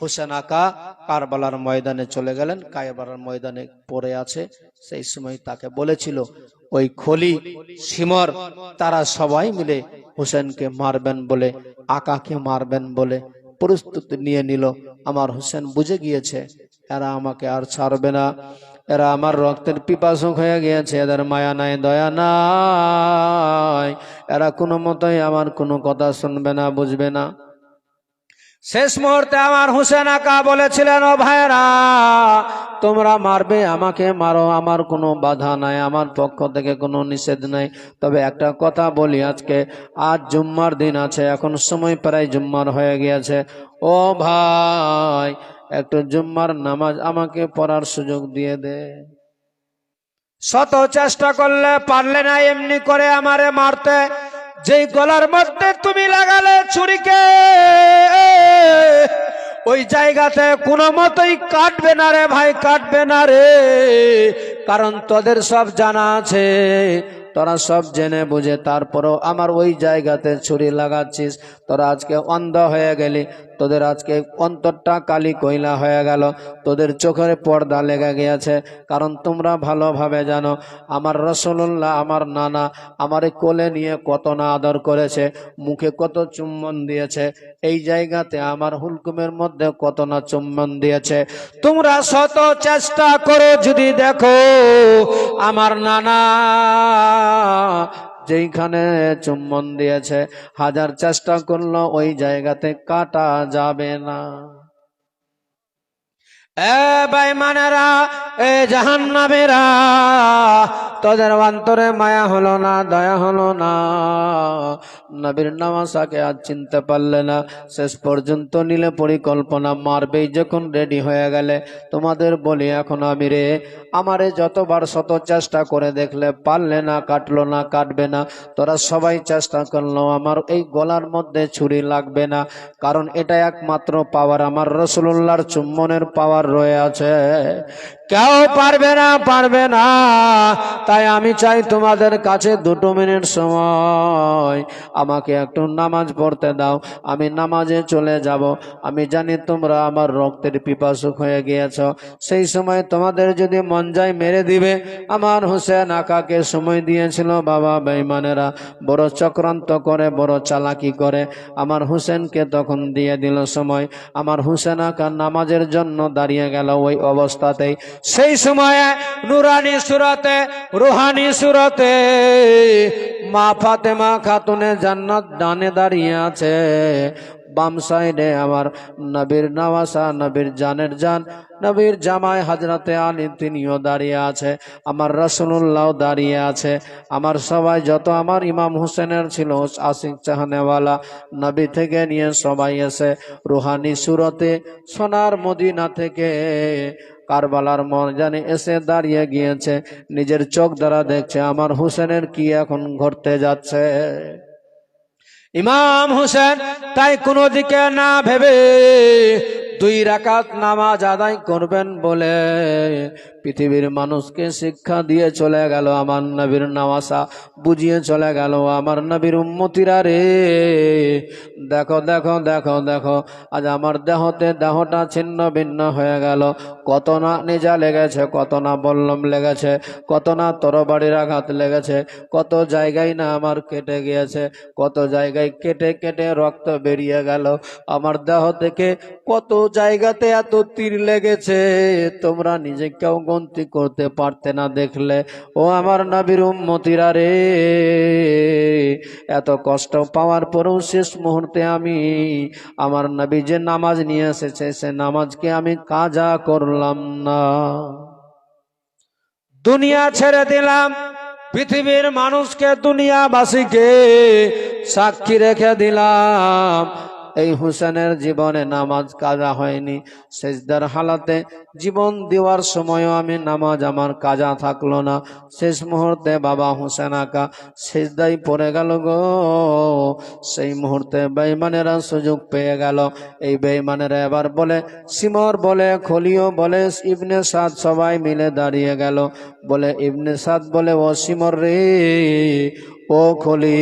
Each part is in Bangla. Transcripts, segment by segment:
হোসেন আকা কারবালার ময়দানে চলে গেলেন কারবালার ময়দানে পড়ে আছে। সেই সময় তাকে বলেছিল, ওই খলি সিমর তারা সবাই মিলে হোসেনকে মারবেন বলে, আকাকে মারবেন বলে প্রস্তুতি নিয়ে নিল। আমার হোসেন বুঝে গিয়েছে, এরা আমাকে আর ছাড়বে না। এরা আমার রক্তের পিপাসক হয়ে গিয়েছে, এদের মায়া নাই, দয়া নাই। এরা কোনো মতোই আমার কোনো কথা শুনবে না, বুঝবে না। শেষ মুহূর্তে আমার হুসেন আকা বলেছিলেন, ও ভাইরা তোমরা মারবে, আমাকে মারো, আমার কোনো বাধা নাই, আমার পক্ষ থেকে কোনো নিষেধ নাই। তবে একটা কথা বলি আজকে, আজ জুম্মার দিন আছে, এখন সময় প্রায় জুম্মার হয়ে গিয়েছে। ও ভাই, একটু জুম্মার নামাজ আমাকে পড়ার সুযোগ দিয়ে দে। শত চেষ্টা করলে পারলে না, এমনি করে আমারে মারতে। যেই গলার মধ্যে তুমি লাগালে ছুরিকে, ওই জায়গাতে কোনো মতোই কাটবে না রে ভাই, কাটবে না রে। কারণ তোদের সব জানা আছে, তোরা সব জেনে বুঝে তারপরও আমার ওই জায়গাতে ছুরি লাগাচ্ছিস। তোরা আজকে অন্ধ হয়ে গেলি তোদের আজকে অন্তরটা কালি কইলা হয়ে গেল। তোদের চোখের পর্দা লেগে গিয়েছে। কারণ তোমরা ভালোভাবে জানো, আমার রসুল্লাহ আমার নানা আমার কোলে নিয়ে কত না আদর করেছে, মুখে কত চুম্বন দিয়েছে, এই জায়গাতে আমার হুলকুমের মধ্যে কত না চুম্বন দিয়েছে। তোমরা শত চেষ্টা করো যদি দেখো, আমার নানা যেইখানে চুম্বন দিয়েছে হাজার চেষ্টা করল ওই জায়গাতে কাটা যাবে না। এ বেঈমানেরা এ তোদের অন্তরে মায়া হলো না, দয়া হলো না। নবীর নামাসাকে আজ চিনতে পারলে না, শেষ পর্যন্ত নিলে পরিকল্পনা মারবেই যখন রেডি হয়ে গেলে। তোমাদের বলি এখন আমি রে, আমারে যতবার শত চেষ্টা করে দেখলে পারলে না, কাটলো না, কাটবে না। তোরা সবাই চেষ্টা করল আমার এই গলার মধ্যে ছুরি লাগবে না, কারণ এটা একমাত্র পাওয়ার আমার রসুল্লাহর চুম্বনের পাওয়ার রয়ে আছে কেউ পারবে না পারবে না। তাই আমি চাই তোমাদের কাছে দুটো মিনিট সময়। আমাকে একটু নামাজ পড়তে দাও, আমি নামাজে চলে যাব। আমি জানি তোমরা আমার রক্তের পিপাসুক হয়ে গিয়েছ। সেই সময় তোমাদের যদি মন যায় মেরে দিবে। আমার হোসেন আকাকে সময় দিয়েছিল, বাবা বেঈমানেরা। বড় চক্রান্ত করে, বড় চালাকি করে। আমার হোসেনকে তখন দিয়ে দিল সময়। আমার হোসেন আকা নামাজের জন্য দাঁড়িয়ে গেল ওই অবস্থাতেই। সেই সময়ে নুরানি সুরতে, রুহানি সুরতে মা ফাতেমা খাতুনে জান্নাত ডানে দাঁড়িয়ে আছে। বাম সাইডে আমার নবীর নওয়াসা, নবীর জানের জান, নবীর জামাই হাজরাতে আলী তিনিও দাঁড়িয়ে আছে, আমার রসুল্লাহ দাঁড়িয়ে আছে। আমার সবাই যত আমার ইমাম হোসেনের ছিল আশিক চাহানেওয়ালা, নবী থেকে নিয়ে সবাই এসে রুহানি সুরতে সোনার মদিনা থেকে কারবালার ময়দানে এসে দাঁড়িয়ে গিয়েছে। নিজের চোখ দ্বারা দেখছে আমার হুসেনের কি এখন ঘটতে যাচ্ছে। ইমাম হুসেন তাই কোনো দিকে না ভেবে দুই রাকাত নামাজ আদায় করবেন বলে পৃথিবীর মানুষকে শিক্ষা দিয়ে চলে গেল, আমার নবীর নামাসা বুঝিয়ে চলে গেল, আমার নবীর উম্মতিরা রে। দেখো দেখো দেখো দেখো, আজ আমার দেহতে দেহটা ছিন্ন ভিন্ন হয়ে গেল। কত না নিজা লেগেছে, কত না বল্লম লেগেছে, কত না তরবারির আঘাত লেগেছে, কত জায়গায় না আমার কেটে গিয়েছে, কত জায়গায় কেটে কেটে রক্ত বেরিয়ে গেল। আমার দেহ থেকে কত জায়গাতে এত তীর লেগেছে, তোমরা নিজে কেউ গন্তি করতে পারতে না দেখলে। ও আমার নবীর উম্মতিরা রে, এত কষ্ট পাওয়ার পরেও শেষ মুহূর্তে আমি আমার নবী যে নামাজ নিয়ে এসেছে, সে নামাজকে আমি কাজা করলাম না। দুনিয়া ছেড়ে দিলাম, পৃথিবীর মানুষকে, দুনিয়াবাসীকে সাক্ষী রেখে দিলাম। এই হুসেনের জীবনে নামাজ কাজা হয়নি, সেজদার হালাতে জীবন দেওয়ার সময়ও আমি নামাজ আমার কাজা থাকল না। শেষ মুহূর্তে বাবা হুসেন আঁকা সেজদাই পড়ে গেল গো। সেই মুহূর্তে বেঈমানেরা সুযোগ পেয়ে গেল। এই বেঈমানেরা এবার বলে, সিমর বলে, খলিও বলে, ইবনে সাদ সবাই মিলে দাঁড়িয়ে গেল। বলে, ইবনে সাদ বলে, ও সিমর রে ও খলি,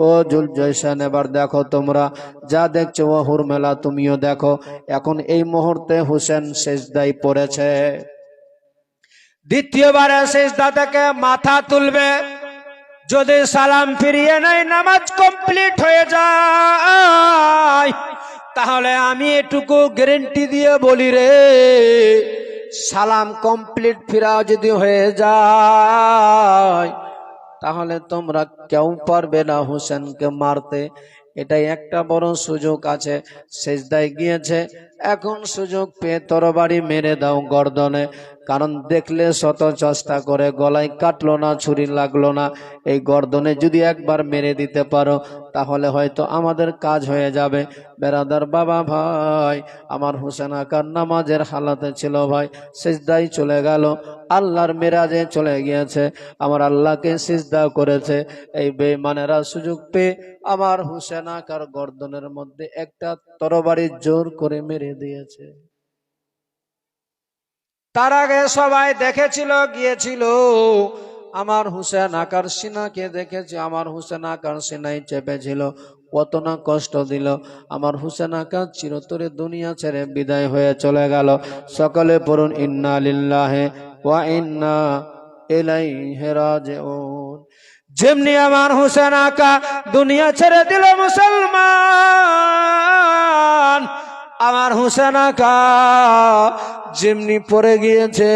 ও জুল জয়সান এবার দেখো তোমরা, যা দেখছ, ও হুরমেলা, তুমিও দেখো, এখন এই মুহূর্তে হুসেন শেষদাই পড়েছে। দ্বিতীয়বারে শেষদা থেকে মাথা তুলবে, যদি সালাম ফিরিয়ে নেয়, নামাজ কমপ্লিট হয়ে যায়। তাহলে আমি এটুকু গ্যারেন্টি দিয়ে বলি রে, সালাম কমপ্লিট ফিরাও যদি হয়ে যায় তাহলে তোমরা কেউ পারবে না হোসেনকে মারতে। এটাই একটা বড় সুযোগ আছে সেজদায় গিয়েছে। এখন সুযোগ পেয়ে তরবারি মেরে দাও গর্দনে। কারণ দেখলে শত চেষ্টা করে গলায় কাটলো না, ছুরি লাগল না। এই গর্দনে যদি একবার মেরে দিতে পারো, তাহলে হয়তো আমাদের কাজ হয়ে যাবে। বেরাদার বাবা ভাই, আমার হোসেন আকার নামাজের হালাতে ছিল ভাই সিজদাই চলে গেল। আল্লাহর মেরাজে চলে গিয়েছে। আমার আল্লাহকে সিজদা করেছে। এই বেমানেরা সুযোগ পেয়ে আমার হোসেন আকার গর্দনের মধ্যে একটা তরবারি জোর করে মেরে দিয়েছে। তার আগে সবাই দেখেছিল, গিয়েছিল। আমার হুসেন আকার সিনাকে দেখেছে, আমার হুসেন আকার সিনাই চেপেছিল। কত না কষ্ট দিল। আমার হুসেন আকার চিরতরে দুনিয়া ছেড়ে বিদায় হয়ে চলে গেল। সকলে পড়ুন, ইন্না লিল্লাহে ওয়া ইন্না ইলাইহি রাজিউন। যেমনি আমার হুসেন আকা দুনিয়া ছেড়ে দিল মুসলমান আমার হুসেন আকা যেমনি পড়ে গিয়েছে,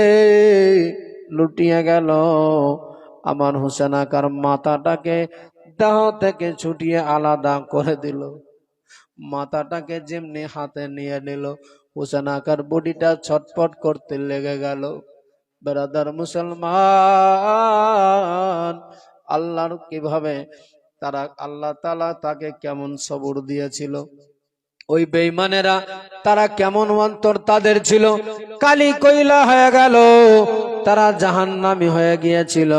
লুটিয়ে গেল। আমার হুসেন আকার মাথাটাকে দেহ থেকে ছুটিয়ে আলাদা করে দিল। মাথাটাকে যেমনি হাতে নিয়ে নিল, হুসেন আকার বডিটা ছটপট করতে লেগে গেল। বেরাদার মুসলমান, আল্লাহর কীভাবে তারা, আল্লাহ তালা তাকে কেমন সবর দিয়েছিল? ওই বেইমানেরা তারা কেমন অন্তর তাদের ছিল? কালি কইলা হয়ে গেল, তারা জাহান্নামি হয়ে গিয়েছিল।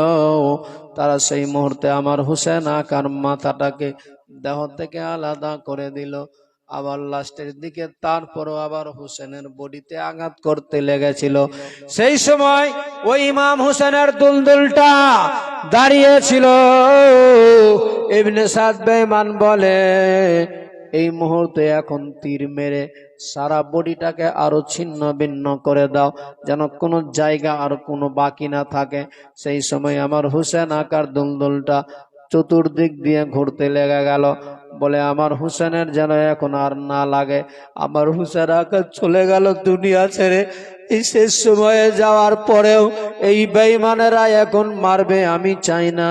তারা সেই মুহূর্তে আমার হুসেন আকার মাথাটাকে দেহ থেকে আলাদা করে দিল। আবার লাস্টের দিকে তারপরও আবার হুসেনের বডিতে আঘাত করতে লেগেছিল। সেই সময় ওই ইমাম হুসেনের দুলদুলটা দাঁড়িয়েছিল। ইবনে সাদ বেঈমান বলে এই মুহূর্তে এখন তীর মেরে সারা বডিটাকে আরও ছিন্ন ভিন্ন করে দাও, যেন কোনো জায়গা আর কোনো বাকি না থাকে। সেই সময় আমার হুসেন আকার দুলদুলটা চতুর্দিক দিয়ে ঘুরতে লেগে গেল। বলে, আমার হুসেনের যেন এখন আর না লাগে। আমার হুসেন আকার চলে গেল দুনিয়া ছেড়ে। এই শেষ সময়ে যাওয়ার পরেও এই বেইমানেরা এখন মারবে, আমি চাই না।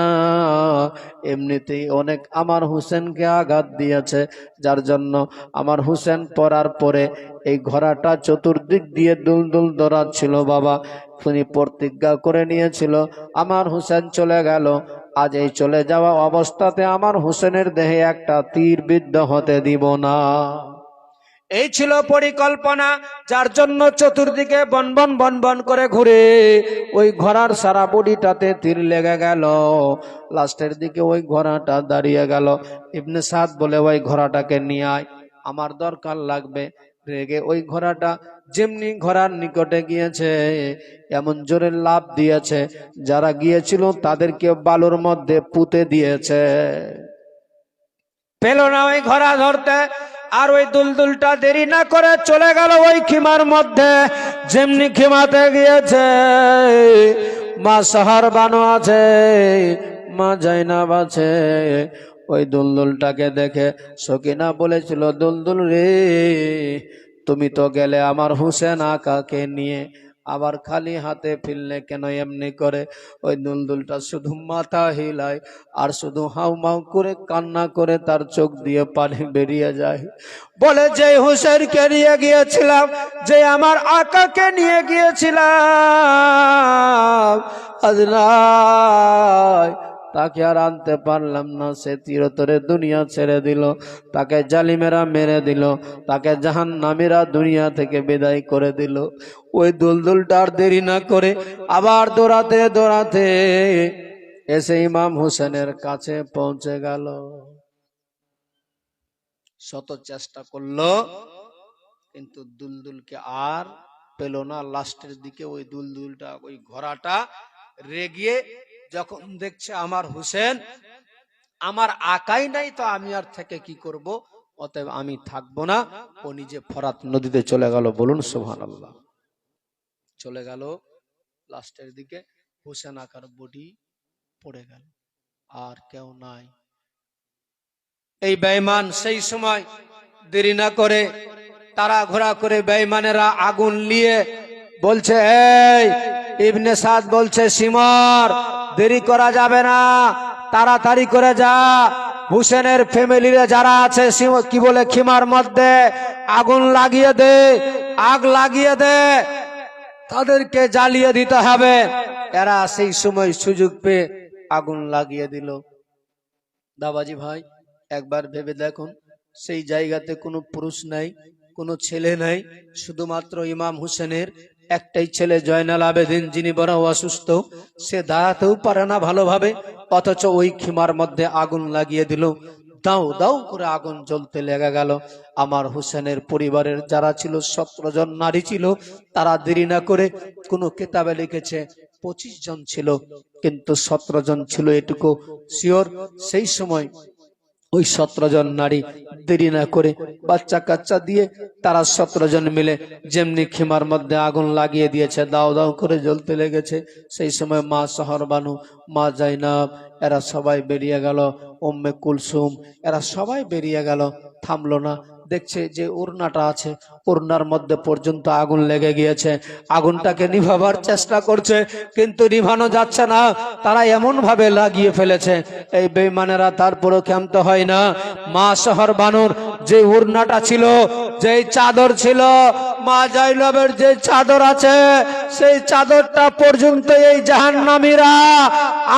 এমনিতেই অনেক আমার হুসেনকে আঘাত দিয়েছে, যার জন্য আমার হুসেন পড়ার পরে এই ঘোড়াটা চতুর্দিক দিয়ে দুলদুল দৌড়াচ্ছিল, বাবা তিনি প্রতিজ্ঞা করে নিয়েছিল। আমার হুসেন চলে গেল। আজ এই চলে যাওয়া অবস্থাতে আমার হোসেনের দেহে একটা তীর বিদ্ধ হতে দিব না। এই ছিল পরিকল্পনা, যার জন্য চতুর্দিকে বনবন বনবন করে ঘুরে ওই ঘোড়ার সারা বডিটাতে তীর লেগে গেল। লাস্টের দিকে ওই ঘোড়াটা দাঁড়িয়ে গেল। ইবনে সাদ বলে, ওই ঘোড়াটাকে নিয়ে আয়, আমার দরকার লাগবে রেগে ওই ঘোড়াটা যেমনি ঘোড়ার নিকটে গিয়েছে, এমন জোরে লাভ দিয়েছে। যারা গিয়েছিল তাদেরকে বালুর মধ্যে পুঁতে দিয়েছে। পেল না ওই ঘোড়া ধরতে, আর ওই দুলদুলটা দেরি না করে চলে গেল ওই খিমার মধ্যে। যেমনি খিমাতে গিয়েছে, মা সাহার বানো আছে, মা জাইনাব আছে। ওই দুলদুলটাকে দেখে সকিনা বলেছিল, দুলদুল রে, তুমি তো গেলে আমার হুসেন আকাকে নিয়ে। আবার খালি হাতে ফিরলে কেন এমনি করে? ওই দুলদুলটা শুধু মাথা হিলায় আর শুধু হাউ মাউ করে কান্না করে তার চোখ দিয়ে পানি বেরিয়ে যায়। বলে, যে হুসেনকে নিয়ে গিয়েছিলাম, যে আমার আকাকে নিয়ে গিয়েছিলাম, আজ তাকে আর আনতে পারলাম না। সে চিরতরে দুনিয়া ছেড়ে দিল, তাকে জালিমেরা মেরে দিল, তাকে জাহান নামেরা দুনিয়া থেকে বিদায় করে দিল। ওই দুলদুলটা আর দেরি না করে আবার দৌড়াতে দৌড়াতে এসে ইমাম হোসেনের কাছে পৌঁছে গেল। শত চেষ্টা করল, কিন্তু দুলদুলকে আর পেল না। লাস্টের দিকে ওই দুলদুলটা, ওই ঘোড়াটা রেগিয়ে যখন দেখছে আমার হুসেন, আমার আকাই নাই তো আমি আর থেকে কি করব? অতএব আমি থাকব না। ও নিজে ফরাত নদীতে চলে গেল। বলুন সুহান আল্লাহ চলে গেল। লাস্টের দিকে হুসেন আকার বডি পড়ে গেল। আর কেউ নাই। এই বেঈমান সেই সময় দেরি না করে তারা ঘোরা করে বেঈমানেরা আগুন নিয়ে বলছে, এই, ইবনে সাদ বলছে সিমর দেরি করা যাবে না। তাড়াতাড়ি করে যা। হুসেনের ফ্যামিলির যারা আছে কি বলে, খিমার মধ্যে আগুন লাগিয়ে দে, আগ লাগিয়ে দে। তাদেরকে জ্বালিয়ে দিতে হবে। এরা সেই সময় সুযোগ পেয়ে আগুন লাগিয়ে দিল। দাবাজি ভাই, একবার ভেবে দেখুন, সেই জায়গাতে কোনো পুরুষ নাই, কোনো ছেলে নাই, শুধুমাত্র ইমাম হোসেনের একটাই ছেলে জয়নাল আবেদিন, যিনি বড় অসুস্থ, সে দাঁড়াতেও পারে না ভালোভাবে, অথচ ওই খিমার মধ্যে আগুন লাগিয়ে দিল। দাও দাও করে আগুন জ্বলতে লেগে গেল। আমার হোসেনের পরিবারের যারা ছিল, সতেরো জন নারী ছিল, তারা দেরি না করে কোনো কেতাবে লিখেছে, পঁচিশ জন ছিল। কিন্তু সতেরো জন ছিল এটুকু শিওর। সেই সময় ওই সতেরো জন নারী দেরি না করে বাচ্চা কাচ্চা দিয়ে তারা সতেরো জন মিলে যেমনি খিমার মধ্যে আগুন লাগিয়ে দিয়েছে, দাও দাও করে জ্বলতে লেগেছে, সেই সময় মা শহর বানু মা জাইনাব, এরা সবাই বেরিয়ে গেল ওম্মে কুলসুম, এরা সবাই বেরিয়ে গেল, থামলো না। দেখছে যে ওড়নাটা আছে, ওড়নার মধ্যে পর্যন্ত আগুন লেগে গিয়েছে। আগুনটাকে নিভাবার চেষ্টা করছে, কিন্তু নিভানো যাচ্ছে না। তারা এমন ভাবে লাগিয়ে ফেলেছে, এই বেমানেরা তারপরও ক্ষান্ত হয় না। মা শহর বানুর, যে ওড়নাটা ছিল, যেই চাদর ছিল, মা জাইনবের যে চাদর আছে, সেই চাদরটা পর্যন্ত এই জাহান জাহান্নামীরা,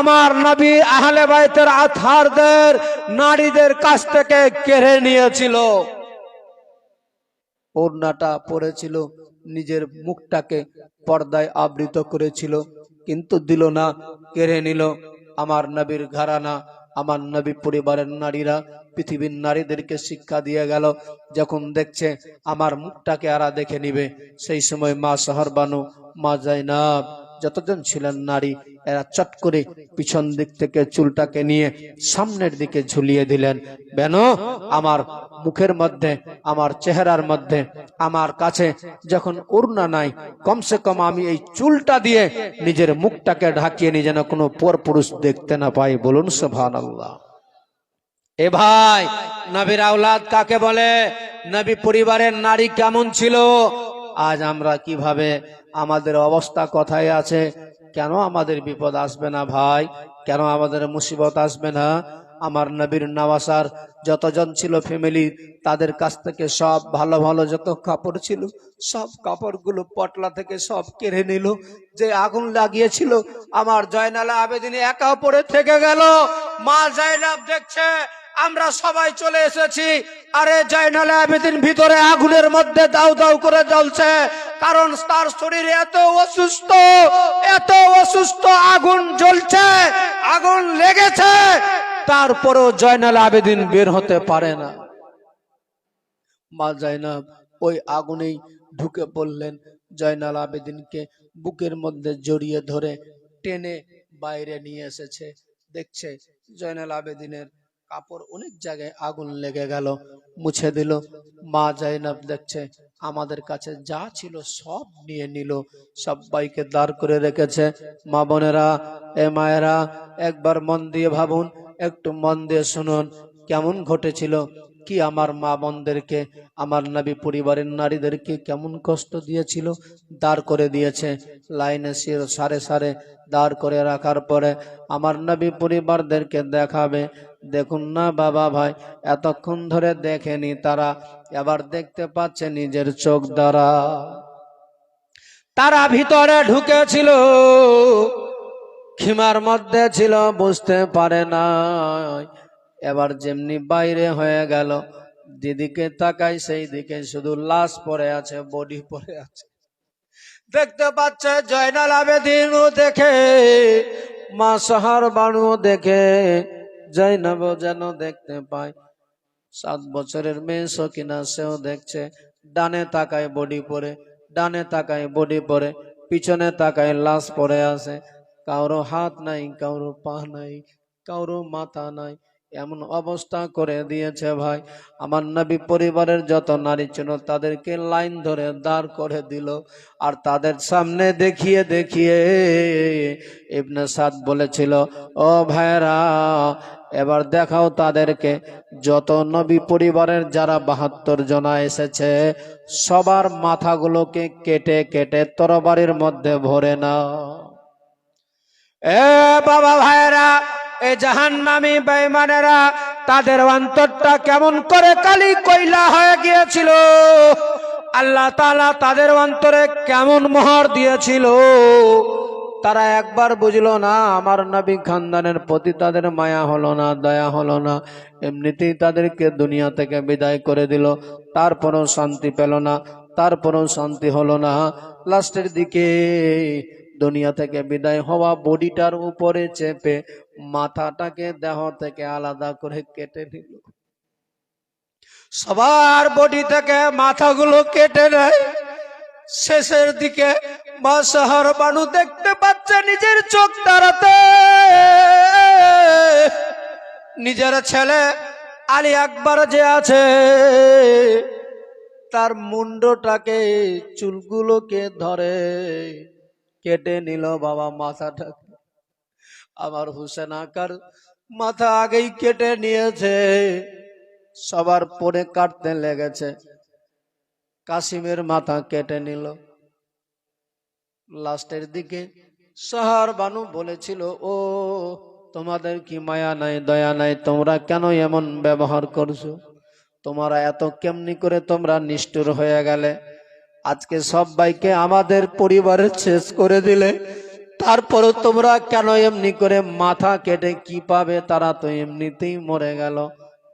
আমার নবী আহলে বাইতের আথারদের, নারীদের কাছ থেকে কেড়ে নিয়েছিল। ওড়নাটা পরেছিল নিজের মুখটাকে পর্দায় আবৃত করেছিল, কিন্তু দিল না, কেড়ে নিল। আমার নবীর ঘরানা, আমার নবী পরিবারের নারীরা, পৃথিবীর নারীদেরকে শিক্ষা দিয়ে গেল, যখন দেখছে আমার মুখটাকে আরা দেখে নিবে। সেই সময় মা সাহারবানু, মা জাইনাব যতজন ছিলেন নারী, এরা চট করে পিছন দিক থেকে চুলটাকে নিয়ে সামনের দিকে ঝুলিয়ে দিলেন। বেন, আমার মুখের মধ্যে, আমার চেহারার মধ্যে, আমার কাছে যখন উড়না নাই, কমসে কম আমি এই চুলটা দিয়ে নিজের মুখটাকে ঢাকিয়ে নিয়ে যেন কোনো পর পুরুষ দেখতে না পাই। বলুন সোভান আল্লাহ এ ভাই, নবীর আওলাদ কাকে বলে? নবী পরিবারের নারী কেমন ছিল? আজ আমরা কীভাবে আমাদের অবস্থা কথায় আছে? কেন আমাদের বিপদ আসবে না ভাই? কেন আমাদের মুসিবত আসবে না? আমার নবীর নওয়াসার যতজন ছিল ফ্যামিলি তাদের কাছ থেকে সব ভালো ভালো যত কাপড় ছিল, সব কাপড়গুলো পটলা থেকে সব কেড়ে নিল। যে আগুন লাগিয়েছিল, আমার জয়নালা আবেদিনী একা পড়ে থেকে গেল। মা জয়নাব দেখছে আমরা সবাই চলে এসেছি। আরে জয়নালে আবেদিন ভিতরে আগুনের মধ্যে দাউ দাউ করে জ্বলছে। কারণ তার শরীরে এত অসুস্থ এত অসুস্থ, আগুন জ্বলছে, আগুন লেগেছে। তারপরেও জয়নাল আবেদিন বের হতে পারে না। মা জয়নাব ওই আগুনেই ঢুকে পড়লেন। জয়নাল আবেদিনকে বুকের মধ্যে জড়িয়ে ধরে টেনে বাইরে নিয়ে এসেছে। দেখছে জয়নাল আবেদিনের কাপড় অনেক জায়গায় আগুন লেগে গেল, মুছে দিল। মা জাইনাব দেখছে, আমাদের কাছে যা ছিল সব নিয়ে নিল সবাইকে দাঁড় করে রেখেছে। মা বোনেরা, এ মায়েরা, একবার মন দিয়ে ভাবুন, একটু মন দিয়ে শুনুন, কেমন ঘটেছিল। কি আমার মা বোনদেরকে, আমার নবী পরিবারের নারীদেরকে কেমন কষ্ট দিয়েছিল? দাঁড় করে দিয়েছে। লাইনে শির সারে সারে দাঁড় করে রাখার পরে আমার নবী পরিবারদেরকে দেখাবে। দেখুন না বাবা ভাই, এতক্ষণ ধরে দেখেনি তারা, এবার দেখতে পাচ্ছে নিজের চোখ দ্বারা। তারা ভিতরে ঢুকেছিল, খিমার মধ্যে ছিল, বুঝতে পারে না এবার যেমনি বাইরে হয়ে গেল, যেদিকে তাকাই সেই দিকে শুধু লাশ পড়ে আছে, বডি পরে আছে। দেখতে পাচ্ছে জয়নাল আবেদিনও দেখে, মা সাহার বাণুও দেখে জৈনব যেন দেখতে পায়। সাত বছরের মেয়ে সকিনা, সেও দেখছে, ডানে তাকায় বডি পরে ডানে তাকায় বডি পরে পিছনে তাকায় লাশ পরে আছে। কারও হাত নাই, কারও পা নাই, কারও মাথা নাই। এমন অবস্থা করে দিয়েছে ভাই। আমার নবী পরিবারের যত নারী ছিল, তাদেরকে লাইন ধরে দাঁড় করে দিল আর তাদের সামনে দেখিয়ে দেখিয়ে ইবনে সাদ বলেছিল, ও ভাইরা এবার দেখাও তাদেরকে। যত নবী পরিবারের যারা বাহাত্তর জনা এসেছে, সবার মাথাগুলোকে কেটে কেটে তরবারির মধ্যে ভরে নাও। এ বাবা ভাইরা এ জাহান্নামী বেঈমানেরা তাদের অন্তরটা কেমন করে কালি কইলা হয়ে গিয়েছিল? আল্লাহ তাআলা তাদের অন্তরে কেমন মোহর দিয়েছিল? তারা একবার বুঝলো, না, আমার নবী খানদানের প্রতি তাদের মায়া হলো না, দয়া হলো না। এমনিতেই তাদেরকে দুনিয়া থেকে বিদায় করে দিল। তারপরেও শান্তি পেল না, তারপরেও শান্তি হলো না। লাস্টের দিকে দুনিয়া থেকে বিদায় হওয়া বডিটার উপরে চেপে মাথাটাকে দেহ থেকে আলাদা করে কেটে নিল। সবার বডি থেকে মাথাগুলো কেটে নেয়। শেষের দিকে মা শহর বানু দেখতে পাচ্ছে নিজের চোখ তারাতে। নিজের ছেলে আলী আকবর যে আছে, তার মুন্ডটাকে চুলগুলোকে ধরে কেটে নিল বাবা মাথাটা আমার হুসেন আকার মাথা আগেই কেটে নিয়েছে। সবার পরে কাটতে লেগেছে। কাসিমের মাথা কেটে নিল। লাস্টের দিকে সাহার বানু বলেছিল, ও, তোমাদের কি মায়া নাই, দয়া নাই? তোমরা কেন এমন ব্যবহার করছ? তোমরা এত কেমনি করে তোমরা নিষ্ঠুর হয়ে গেলে? আজকে সব ভাইকে আমাদের পরিবারের শেষ করে দিলে। তারপরও তোমরা কেন এমনি করে মাথা কেটে কি পাবে? তারা তো এমনিতেই মরে গেল।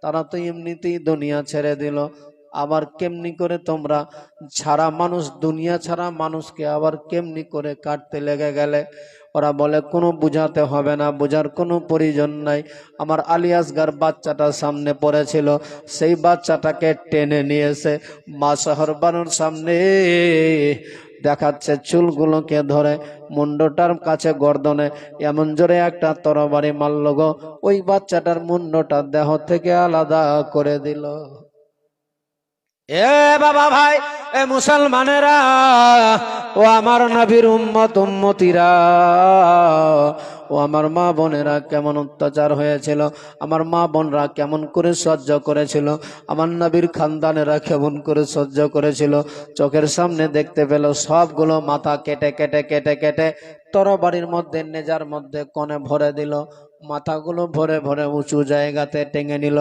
তারা তো এমনিতেই দুনিয়া ছেড়ে দিল। আবার কেমনি করে তোমরা ছাড়া মানুষ, দুনিয়া ছাড়া মানুষকে আবার কেমনি করে কাটতে লেগে গেলে? ওরা বলে, কোনো বুঝাতে হবে না, বোঝার কোনো প্রয়োজন নাই। আমার আলিয়াসগার বাচ্চাটা সামনে পড়েছিল। সেই বাচ্চাটাকে টেনে নিয়েছে। মা শহর বানুর সামনে দেখাচ্ছে চুলগুলোকে ধরে, মুন্ডটার কাছে গর্দনে। এমন জোরে একটা তরবারি মারল গো। ওই বাচ্চাটার মুন্ডটা দেহ থেকে আলাদা করে দিল। এ বাবা ভাই, এ মুসলমানেরা, ও আমার নবীর উম্মত, উম্মতিরা, ও আমার মা বোনেরা কেমন অত্যাচার হয়েছিল, আমার মা বোনরা কেমন করে সহ্য করেছিল, আমার নবীর খানদানেরা কেমন করে সহ্য করেছিল, চোখের সামনে দেখতে পেল সবগুলো মাথা কেটে কেটে কেটে কেটে, তরবারির মধ্যে, নেজার মধ্যে কনে ভরে দিল মাথাগুলো ভরে ভরে উঁচু জায়গাতে টেঙে নিল।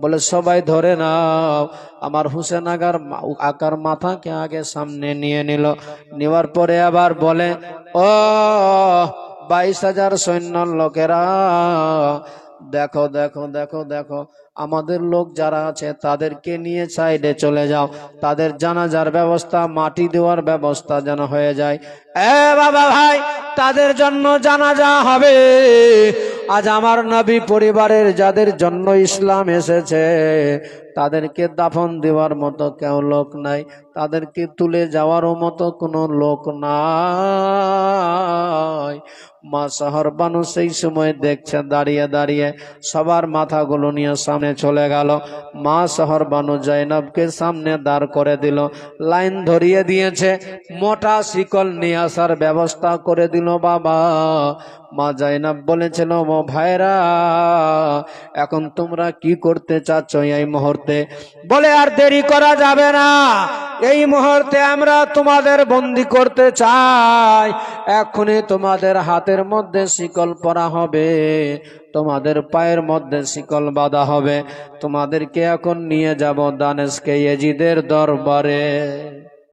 বলে, সবাই ধরে নাও। আমার হুসেন আগার আকার মাথাকে আগে সামনে নিয়ে নিল। নেওয়ার পরে আবার বলে, ও, বাইশ হাজার সৈন্য লোকেরা, দেখো দেখো দেখো দেখো আমাদের লোক যারা আছে, তাদেরকে নিয়ে সাইডে চলে যাও। তাদের জানাজার ব্যবস্থা, মাটি দেওয়ার ব্যবস্থা যেন হয়ে যায়। এ বাবা ভাই, তাদের জন্য জানাজা হবে। আজ আমার নবী পরিবারের যাদের জন্য ইসলাম এসেছে, তাদেরকে দাফন দেওয়ার মতো কেউ লোক নাই। তাদেরকে তুলে যাওয়ারও মতো কোনো লোক নাই। মা শহর বানু সেই সময় দেখছে, দাঁড়িয়ে দাঁড়িয়ে সবার মাথাগুলো নিয়ে সামনে চলে গেল। মা শহর বানু জৈনবকে সামনে দাঁড় করে দিল। লাইন ধরিয়ে দিয়েছে। মোটা শিকল নিয়ে আসার ব্যবস্থা করে দিল বাবা। মা জাইনাব বলেছিল ও ভাইরা এখন তোমরা কি করতে চাচ্ছ এই মুহূর্তে? বলে, আর দেরি করা যাবে না। এই মুহূর্তে আমরা তোমাদের বন্দি করতে চাই। এখনই তোমাদের হাতের মধ্যে শিকল পরা হবে, তোমাদের পায়ের মধ্যে শিকল বাঁধা হবে। তোমাদেরকে এখন নিয়ে যাব দানেশকে, এজিদের দরবারে।